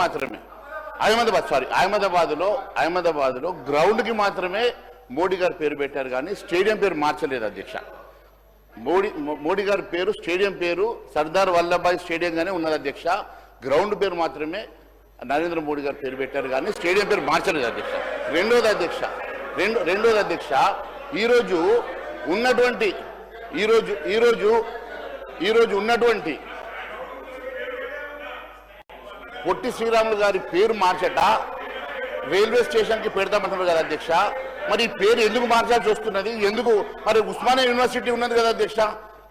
మాత్రమే. అహ్మదాబాద్ సారీ అహ్మదాబాద్లో అహ్మదాబాద్లో గ్రౌండ్కి మాత్రమే మోడీ గారు పేరు పెట్టారు కానీ స్టేడియం పేరు మార్చలేదు అధ్యక్ష. మోడీ మోడీ గారి పేరు స్టేడియం పేరు సర్దార్ వల్లభాయ్ స్టేడియంగానే ఉన్నది అధ్యక్ష. గ్రౌండ్ పేరు మాత్రమే నరేంద్ర మోడీ గారు పేరు పెట్టారు కానీ స్టేడియం పేరు మార్చలేదు అధ్యక్ష. రెండోది అధ్యక్ష రెండు రెండోది అధ్యక్ష ఈరోజు ఉన్నటువంటి ఈరోజు ఈరోజు ఈరోజు ఉన్నటువంటి పొట్టి శ్రీరాములు గారి పేరు మార్చట. రైల్వే స్టేషన్కి పెడతామంటున్నారు కదా అధ్యక్ష. మరి ఈ పేరు ఎందుకు మార్చాల్సి వస్తున్నది? ఎందుకు? మరి ఉస్మానియా యూనివర్సిటీ ఉన్నది కదా అధ్యక్ష.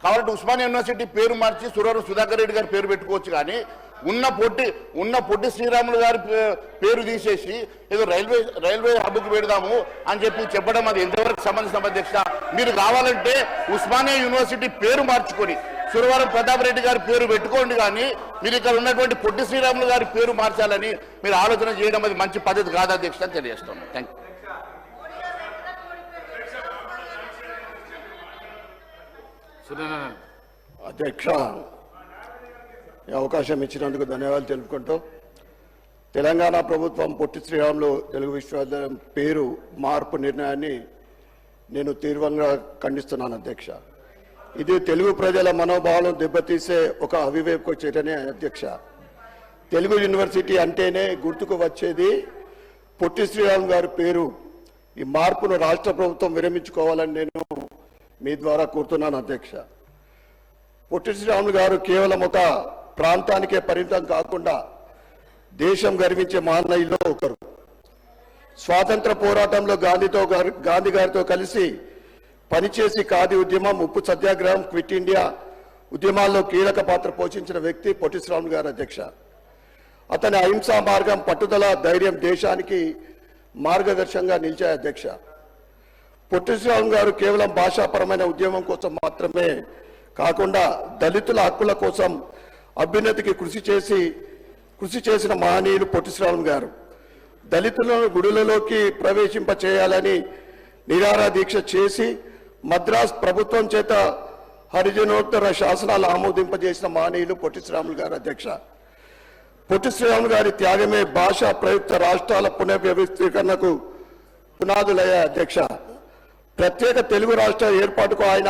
కాబట్టి ఉస్మానియా యూనివర్సిటీ పేరు మార్చి సురవరం సుధాకర్ రెడ్డి గారి పేరు పెట్టుకోవచ్చు కానీ ఉన్న పొట్టి ఉన్న పొట్టి శ్రీరాములు గారి పే- పేరు తీసేసి ఏదో రైల్వే రైల్వే హబ్కి పెడదాము అని చెప్పి చెప్పడం అది ఎంతవరకు సంబంధించిన అధ్యక్ష? మీరు కావాలంటే ఉస్మానియా యూనివర్సిటీ పేరు మార్చుకొని సురవరం ప్రతాప్ రెడ్డి గారి పేరు పెట్టుకోండి కానీ మీరు ఇక్కడ ఉన్నటువంటి పొట్టి శ్రీరాములు గారి పేరు మార్చాలని మీరు ఆలోచన చేయడం అది మంచి పద్ధతి కాదు అధ్యక్ష అని తెలియజేస్తున్నాను. థ్యాంక్ యూ అధ్యక్ష ఈ అవకాశం ఇచ్చినందుకు ధన్యవాదాలు తెలుపుకుంటూ తెలంగాణ ప్రభుత్వం పొట్టి శ్రీరాములు తెలుగు విశ్వవిద్యాలయం పేరు మార్పు నిర్ణయాన్ని నేను తీవ్రంగా ఖండిస్తున్నాను అధ్యక్ష. ఇది తెలుగు ప్రజల మనోభావాలను దెబ్బతీసే ఒక అవివేకు చర్యనే అధ్యక్ష. తెలుగు యూనివర్సిటీ అంటేనే గుర్తుకు వచ్చేది పొట్టి శ్రీరామ్ గారి పేరు. ఈ మార్పును రాష్ట్ర ప్రభుత్వం విరమించుకోవాలని నేను మీ ద్వారా కోరుతున్నాను అధ్యక్ష. పొట్టి శ్రీరాములు గారు కేవలం ఒక ప్రాంతానికే పరిమితం కాకుండా దేశం గర్వించే మహానయుల్లో ఒకరు. స్వాతంత్ర పోరాటంలో గాంధీతో గారు గాంధీ గారితో కలిసి పనిచేసి ఖాదీ ఉద్యమం ఉప్పు సత్యాగ్రహం క్విట్ ఇండియా ఉద్యమాల్లో కీలక పాత్ర పోషించిన వ్యక్తి పొట్టిశ్రాములు గారు అధ్యక్ష. అతని అహింసా మార్గం పట్టుదల ధైర్యం దేశానికి మార్గదర్శకంగా నిలిచాయి అధ్యక్ష. పొట్టిశ్రాములు గారు కేవలం భాషాపరమైన ఉద్యమం కోసం మాత్రమే కాకుండా దళితుల హక్కుల కోసం అభ్యున్నతికి కృషి చేసి కృషి చేసిన మహనీయులు పొట్టిశ్రాములు గారు. దళితులను గుడులలోకి ప్రవేశింప చేయాలని నిరారా దీక్ష చేసి మద్రాస్ ప్రభుత్వం చేత హరిజనోత్తర శాసనాలు ఆమోదింపజేసిన మానీయులు పొట్టి శ్రీరాములు గారు అధ్యక్ష. పొట్టి శ్రీరాములు గారి త్యాగమే భాషా ప్రయుక్త రాష్ట్రాల పునర్వ్యవస్థీకరణకు పునాదులయ్యే అధ్యక్ష. ప్రత్యేక తెలుగు రాష్ట్ర ఏర్పాటుకు ఆయన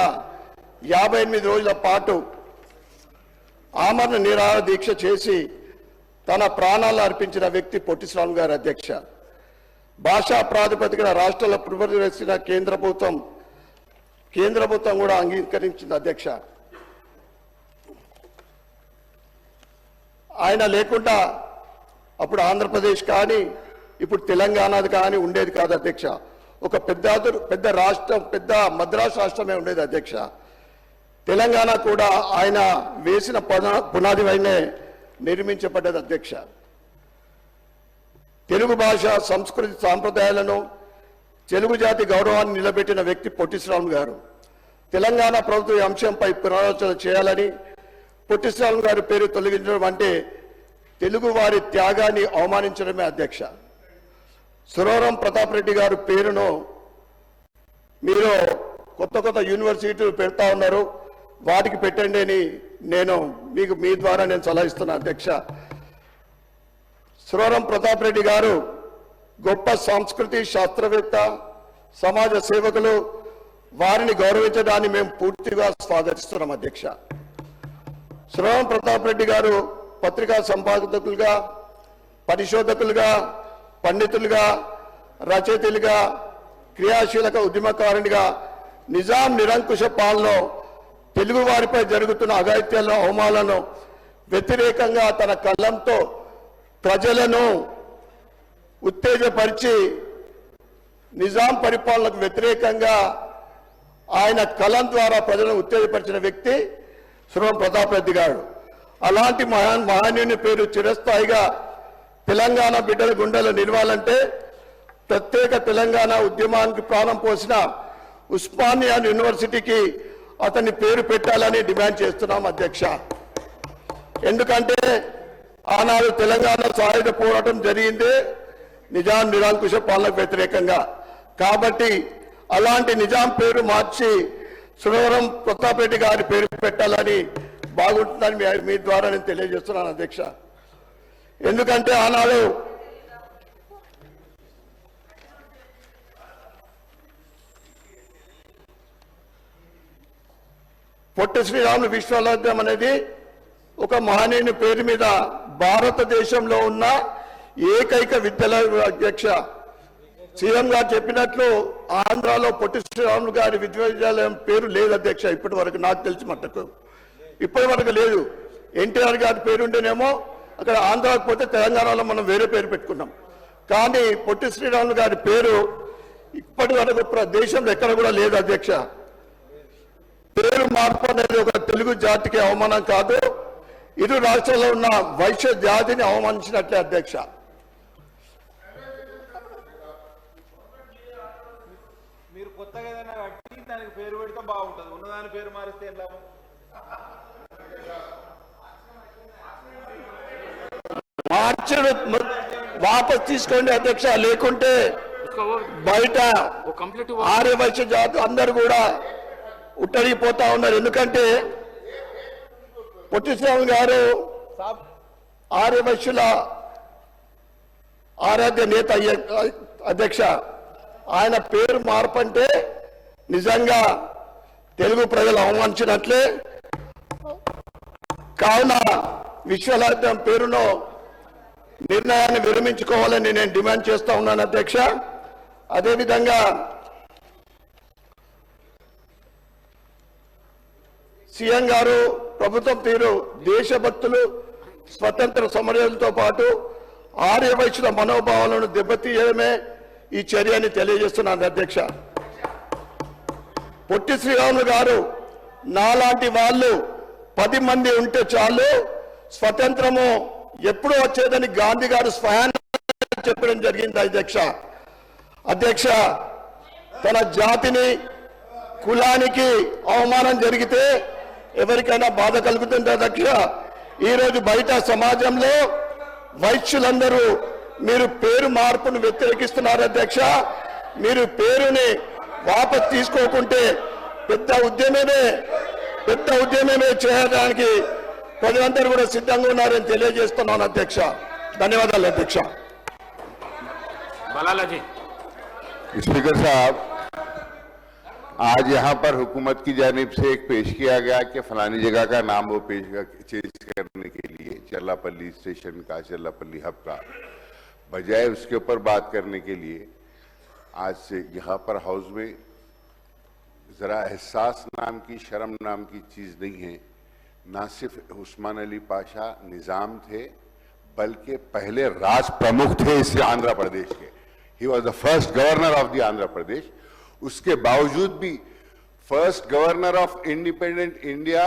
యాభై ఎనిమిది రోజుల పాటు ఆమరణ నిరాహార దీక్ష చేసి తన ప్రాణాలు అర్పించిన వ్యక్తి పొట్టి శ్రీరాములు గారి అధ్యక్ష. భాషా ప్రాతిపదికన రాష్ట్రాల పునర్వ్యవస్థ కేంద్ర ప్రభుత్వం కేంద్ర ప్రభుత్వం కూడా అంగీకరించింది అధ్యక్ష. ఆయన లేకుండా అప్పుడు ఆంధ్రప్రదేశ్ కానీ ఇప్పుడు తెలంగాణది కానీ ఉండేది కాదు అధ్యక్ష. ఒక పెద్ద పెద్ద రాష్ట్రం పెద్ద మద్రాసు రాష్ట్రమే ఉండేది అధ్యక్ష. తెలంగాణ కూడా ఆయన వేసిన పునాది వైనే నిర్మించబడ్డది అధ్యక్ష. తెలుగు భాష సంస్కృతి సాంప్రదాయాలను తెలుగు జాతి గౌరవాన్ని నిలబెట్టిన వ్యక్తి పొట్టి శ్రీరాములు గారు. తెలంగాణ ప్రభుత్వ ఈ అంశంపై పునరాలోచన చేయాలని పొట్టి శ్రీరాములు గారి పేరు తొలగించడం అంటే తెలుగు వారి త్యాగాన్ని అవమానించడమే అధ్యక్ష. సురవరం ప్రతాప్ రెడ్డి గారి పేరును మీరు కొత్త కొత్త యూనివర్సిటీలు పెడతా ఉన్నారు. వాటికి పెట్టండి అని నేను మీకు మీ ద్వారా నేను సలహా ఇస్తున్నా అధ్యక్ష. సురవరం ప్రతాప్ రెడ్డి గారు గొప్ప సంస్కృతి శాస్త్రవేత్త సమాజ సేవకులు వారిని గౌరవించడాన్ని మేము పూర్తిగా స్వాగతిస్తున్నాం అధ్యక్ష. శ్రవణ ప్రతాప్ రెడ్డి గారు పత్రికా సంపాదకులుగా పరిశోధకులుగా పండితులుగా రచయితలుగా క్రియాశీలక ఉద్యమకారునిగా నిజాం నిరంకుశ పాలనలో తెలుగు వారిపై జరుగుతున్న అగాయిత్యాలను అవమానాలను వ్యతిరేకంగా తన కళ్ళంతో ప్రజలను ఉత్తేజపరిచి నిజాం పరిపాలనకు వ్యతిరేకంగా ఆయన కలం ద్వారా ప్రజలను ఉత్తేజపరిచిన వ్యక్తి సురవం ప్రతాప్ రెడ్డి గారు. అలాంటి మహా మహానీయుని పేరు చిరస్థాయిగా తెలంగాణ బిడ్డల గుండెలు నిలవాలంటే ప్రత్యేక తెలంగాణ ఉద్యమానికి ప్రాణం పోసిన ఉస్మానియా యూనివర్సిటీకి అతని పేరు పెట్టాలని డిమాండ్ చేస్తున్నాం అధ్యక్ష. ఎందుకంటే ఆనాడు తెలంగాణ సాయుధ పోరాటం జరిగిందే. నిజాం నిరంకుశ పాలనకు వ్యతిరేకంగా. కాబట్టి అలాంటి నిజాం పేరు మార్చి సురవరం ప్రతాప్ రెడ్డి గారి పేరు పెట్టాలని బాగుంటుందని మీ- ద్వారా నేను తెలియజేస్తున్నాను అధ్యక్ష. ఎందుకంటే ఆనాడు పొట్టి శ్రీరాములు విశ్వవిద్యాలయం అనేది ఒక మహనీయుని పేరు మీద భారతదేశంలో ఉన్న ఏకైక విద్యాలయ అధ్యక్ష. సీఎం గారు చెప్పినట్లు ఆంధ్రాలో పొట్టి శ్రీరాములు గారి విశ్వవిద్యాలయం పేరు లేదు అధ్యక్ష ఇప్పటి వరకు నాకు తెలిసి మట్టుకు ఇప్పటి వరకు లేదు. ఎన్టీఆర్ గారి పేరు ఉంటేనేమో అక్కడ ఆంధ్రాకు పోతే తెలంగాణలో మనం వేరే పేరు పెట్టుకున్నాం. కానీ పొట్టి శ్రీరాములు గారి పేరు ఇప్పటి వరకు దేశంలో ఎక్కడ కూడా లేదు అధ్యక్ష. పేరు మార్పు అనేది ఒక తెలుగు జాతికి అవమానం కాదు. ఇరు రాష్ట్రాల్లో ఉన్న వైశ్య జాతిని అవమానించినట్లే అధ్యక్ష మీరు కొత్తగా ఏదైనా కట్టి దానికి పేరు పెడితే బాగుంటుంది. ఉన్నదాని పేరు మారిస్తే ఎలా మార్చడు వాపస్ తీసుకోండి అధ్యక్ష. లేకుంటే బయట ఆర్యవైశ్య జాతి అందరు కూడా ఉట్టడిగిపోతా ఉన్నారు. ఎందుకంటే పొట్టిస్వామి గారు ఆర్యవైశ్యుల ఆరాధ్య నేత అధ్యక్ష. ఆయన పేరు మార్పంటే నిజంగా తెలుగు ప్రజలు అవమానించినట్లే. కావున విశ్వలార్థం పేరును నిర్ణయాన్ని విరమించుకోవాలని నేను డిమాండ్ చేస్తా ఉన్నాను అధ్యక్ష. అదేవిధంగా సీఎం గారు ప్రభుత్వం తీరు దేశభక్తులు స్వతంత్ర సమరయులతో పాటు ఆర్యవైశ్యుల మనోభావాలను దెబ్బతీయడమే ఈ చర్యని తెలియజేస్తున్నాను అధ్యక్ష. పొట్టి శ్రీరాములు గారు నాలాంటి వాళ్ళు పది మంది ఉంటే చాలు స్వతంత్రము ఎప్పుడు వచ్చేదని గాంధీ గారు స్వయాన్ని చెప్పడం జరిగింది అధ్యక్ష. అధ్యక్ష తన జాతిని కులానికి అవమానం జరిగితే ఎవరికైనా బాధ కలుగుతుంది అధ్యక్ష? ఈరోజు బయట సమాజంలో వైశ్యులందరూ మీరు పేరు మార్పును వ్యతిరేకిస్తున్నారు అధ్యక్ష. మీరు పేరుని వాపస్ తీసుకోకుంటే పెద్ద ఉద్యమమే పెద్ద ఉద్యమమే చేయడానికి ప్రజలందరూ కూడా సిద్ధంగా ఉన్నారని తెలియజేస్తున్నాను అధ్యక్ష ధన్యవాదాలు అధ్యక్ష बलाला जी स्पीकर साहब आज यहाँ पर हुकूमत की जानिब से एक पेश किया गया कि फलानी जगह का नाम वो पेश चेंज करने के लिए चल्लापल्ली स्टेशन का चल्लापल्ली हब का बजाय उसके ऊपर बात करने के लिए आज से यहाँ पर हाउस में जरा एहसास नाम की, शर्म नाम की चीज़ नहीं है। ना सिर्फ़ उस्मान अली पाशा निज़ाम थे, बल्कि पहले राज प्रमुख थे इस आंध्र प्रदेश के। He was the first governor of the Andhra Pradesh. उसके बावजूद भी first governor of independent India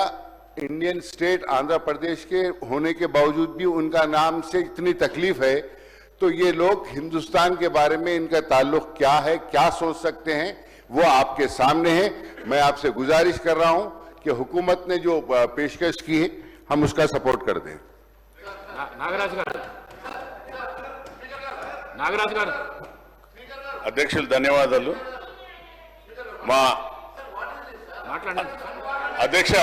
Indian state Andhra Pradesh के होने के बावजूद भी उनका नाम से इतनी तकलीफ़ है तो ये लोग हिंदुस्तान के बारे में इनका ताल्लुक क्या है क्या सोच सकते हैं वो आपके सामने है मैं आपसे गुजारिश कर रहा हूं कि हुकूमत ने जो अ, पेशकश की है हम उसका सपोर्ट कर दें నా- నాగరాజు గారు నాగరాజు గారు అధ్యక్షులు ధన్యవాదాలు మా మాట్లాడండి అధ్యక్ష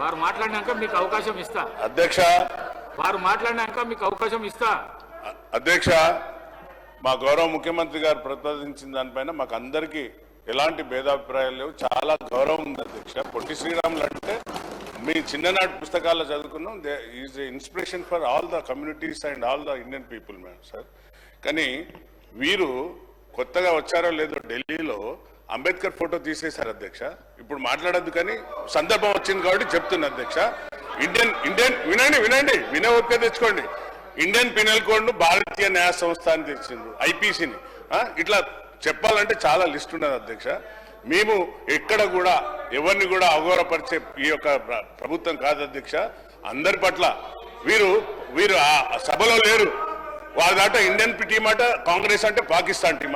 వారు మాట్లాడినాక మీకు అవకాశం ఇస్తా అధ్యక్ష వారు మాట్లాడినాక మీకు అవకాశం ఇస్తా. అధ్యక్ష మా గౌరవ ముఖ్యమంత్రి గారు ప్రతిపాదించిన దానిపైన మాకు అందరికీ ఎలాంటి భేదాభిప్రాయాలు లేవు. చాలా గౌరవం ఉంది అధ్యక్ష. పొట్టి శ్రీరాములు అంటే మీ చిన్ననాటి పుస్తకాల్లో చదువుకున్నాం. They is inspiration for all the communities and all the Indian people madam sir. కానీ వీరు కొత్తగా వచ్చారో లేదో ఢిల్లీలో అంబేద్కర్ ఫోటో తీసేశారు అధ్యక్ష. ఇప్పుడు మాట్లాడద్దు కానీ సందర్భం వచ్చింది కాబట్టి చెప్తున్నా అధ్యక్ష. ఇండియన్ ఇండియన్ వినండి వినండి వినే ఒక్క తెచ్చుకోండి. ఇండియన్ పినల్ కోడ్ను భారతీయ న్యాయ సంస్థ అని తెచ్చిండ్రు ఐపీసీని ఇట్లా చెప్పాలంటే చాలా లిస్ట్ ఉన్నది అధ్యక్ష. మేము ఎక్కడ కూడా ఎవరిని కూడా అగౌరవపరిచే ఈ యొక్క ప్రభుత్వం కాదు అధ్యక్ష. అందరి పట్ల వీరు వీరు ఆ సభలో లేరు. వాళ్ళ దాట ఇండియన్ టీం మాట కాంగ్రెస్ అంటే పాకిస్తాన్ టీం